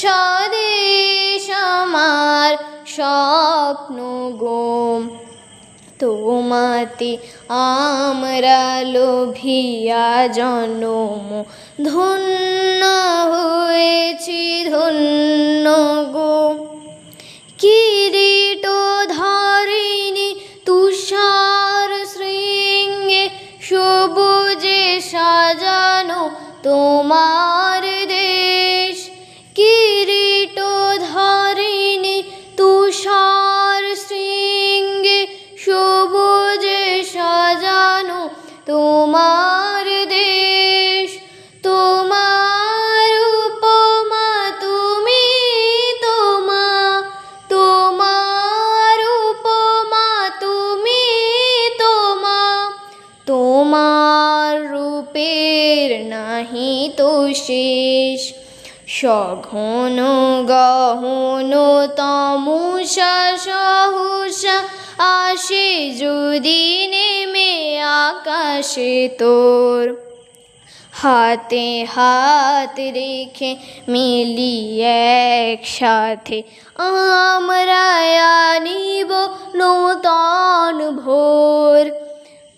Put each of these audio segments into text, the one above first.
স্বদেশ আমার স্বপ্ন গো তোমাতে আমরা লোভিয়া জন্ম। ধন্য হয়েছি, ধন্য গো কিরীট ধারিণী তুষার শৃঙ্গে সবুজে সাজানো তোমার তো সঘন গহন তমুষা সহুষা আসে যদি নেমে আকাশে তোর। হাতে হাত রেখে মিলি একসাথে আমরা আনিব নূতন ভোর।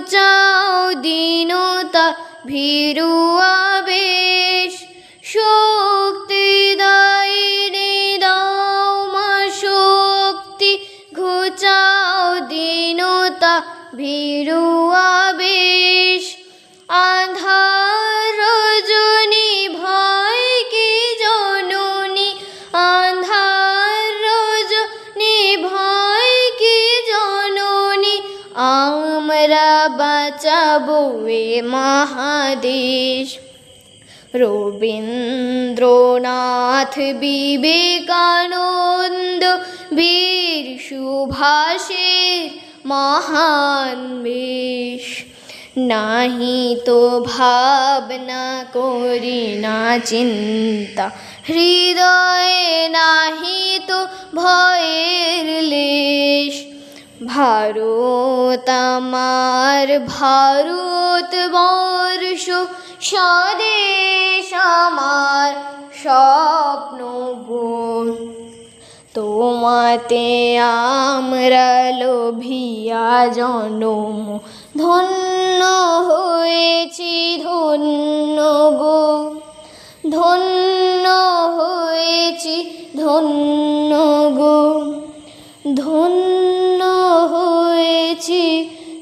ঘুচাও দীনতা, ভীরু আবেশ। শক্তি দায়নি দামা শক্তি ঘুচাও দীনতা, ভীরু আবেশ। আধার রজনী, ভয় কি জননী? আধার রজনী, ভয় কি জননী? আমরা বাঁচাবো এ মহাদেশ। রবীন্দ্রনাথ বিবেকানন্দ বীর সুভাষের মহান বেশ। নাহি তো ভাবনা করি না চিন্তা, হৃদয়ে নাহি তো ভয়ের লেশ। ভারত, আমার ভারত বর্ষ, স্বদেশ আমার স্বপ্ন গো তোমাতে আমরা লোভিয়া জনম, ধন্য হয়েছি, ধন্য গো। ধন্য হয়েছি, ধন্য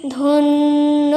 ধন্য